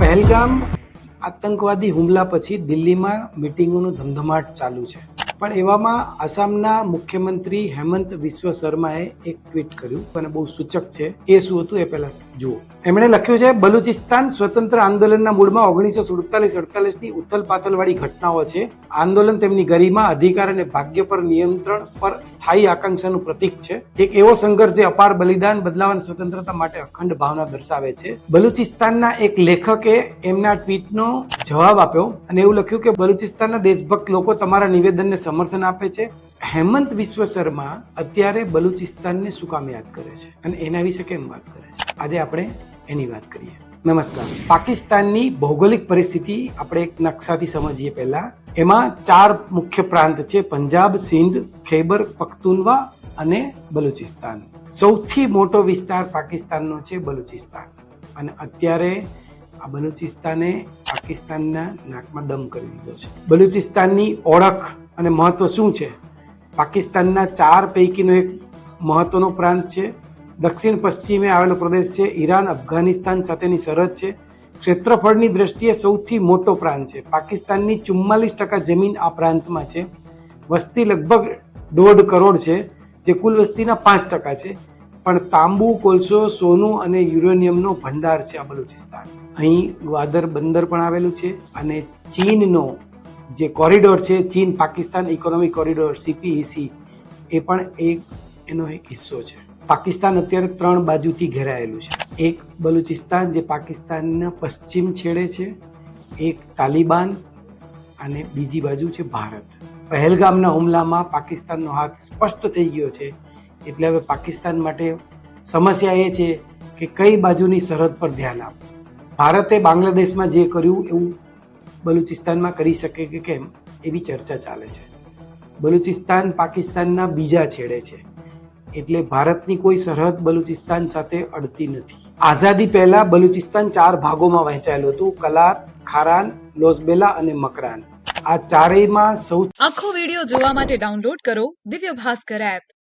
પહેલગામ આતંકવાદી હુમલા પછી દિલ્હીમાં મિટિંગોનો ધમધમાટ ચાલુ છે. પણ એવામાં આસામના મુખ્યમંત્રી હેમંત વિશ્વ શર્માએ એક ટ્વીટ કર્યું અને બહુ સૂચક છે. એ શું હતું એ પહેલા જુઓ. એમણે લખ્યું છે, બલુચિસ્તાન સ્વતંત્ર આંદોલનના મૂળમાં ઓગણીસો સુડતાલીસ અડતાલીસની ઉથલ પાથલવાળી ઘટનાઓ છે. આંદોલન તેમની ગરિમા, અધિકાર અને ભાગ્ય પર નિયંત્રણ પર સ્થાયી આકાંક્ષાનું પ્રતીક છે. એક એવો સંઘર્ષ જે અપાર બલિદાન બદલાવ અને સ્વતંત્રતા માટે અખંડ ભાવના દર્શાવે છે. બલુચિસ્તાનના એક લેખકે એમના ટ્વીટનો જવાબ આપ્યો અને એવું લખ્યું કે બલુચિસ્તાનના દેશભક્ત લોકો તમારા નિવેદનને સમર્થન આપે છે. હેમંત વિશ્વ શર્મા અત્યારે બલુચિસ્તાનને શું કામ યાદ કરે છે અને એના વિશે કેમ વાત કરે છે? આજે આપણે એની વાત કરીએ. નમસ્કાર. પાકિસ્તાનની ભૌગોલિક પરિસ્થિતિ આપણે એક નકશાથી સમજીએ પહેલા. એમાં ચાર મુખ્ય પ્રાંત છે, પંજાબ, સિંધ, ખૈબર, પખ્તુનવા અને બલુચિસ્તાન. સૌથી મોટો વિસ્તાર પાકિસ્તાનનો છે બલુચિસ્તાન. અને અત્યારે આ બલુચિસ્તાને પાકિસ્તાનના નાકમાં દમ કરી દીધો છે. બલુચિસ્તાનની ઓળખ અને મહત્વ શું છે? પાકિસ્તાનના ચાર પૈકીનો એક મહત્વનો પ્રાંત છે. દક્ષિણ પશ્ચિમે આવેલો પ્રદેશ છે. ઈરાન, અફઘાનિસ્તાન સાથેની સરહદ છે. ક્ષેત્રફળની દ્રષ્ટિએ સૌથી મોટો પ્રાંત છે. પાકિસ્તાનની ચુમ્માલીસ ટકા જમીન આ પ્રાંતમાં છે. વસ્તી લગભગ દોઢ કરોડ છે, જે કુલ વસ્તીના પાંચ ટકા છે. પણ તાંબુ, કોલસો, સોનું અને યુરેનિયમનો ભંડાર છે આ બલુચિસ્તાન. અહીં ગ્વાદર બંદર પણ આવેલું છે અને ચીનનો જે કોરિડોર છે, ચીન પાકિસ્તાન ઇકોનોમિક કોરિડોર સીપીઈસી એ પણ એક એનો એક હિસ્સો છે. પાકિસ્તાન અત્યારે ત્રણ બાજુથી ઘેરાયેલું છે. એક બલુચિસ્તાન જે પાકિસ્તાનના પશ્ચિમ છેડે છે, એક તાલિબાન અને બીજી બાજુ છે ભારત. પહેલગામના હુમલામાં પાકિસ્તાનનો હાથ સ્પષ્ટ થઈ ગયો છે એટલે હવે પાકિસ્તાન માટે સમસ્યા એ છે કે કઈ બાજુની સરહદ પર ધ્યાન આપવું ભારતે બાંગ્લાદેશમાં જે કર્યું એવું બલુચિસ્તાનમાં કરી શકે કે કેમ એવી ચર્ચા ચાલે છે. બલુચિસ્તાન પાકિસ્તાનના બીજા છેડે છે. એટલે ભારતની કોઈ સરહદ બલુચિસ્તાન સાથે અડતી નથી. આઝાદી પહેલા બલુચિસ્તાન ચાર ભાગોમાં વહેંચાયેલું હતું. કલાત ખારાન લોસબેલા અને મકરાન. આ ચારેયમાં સૌ આખો વિડિયો જોવા માટે ડાઉનલોડ કરો દિવ્ય ભાસ્કર એપ.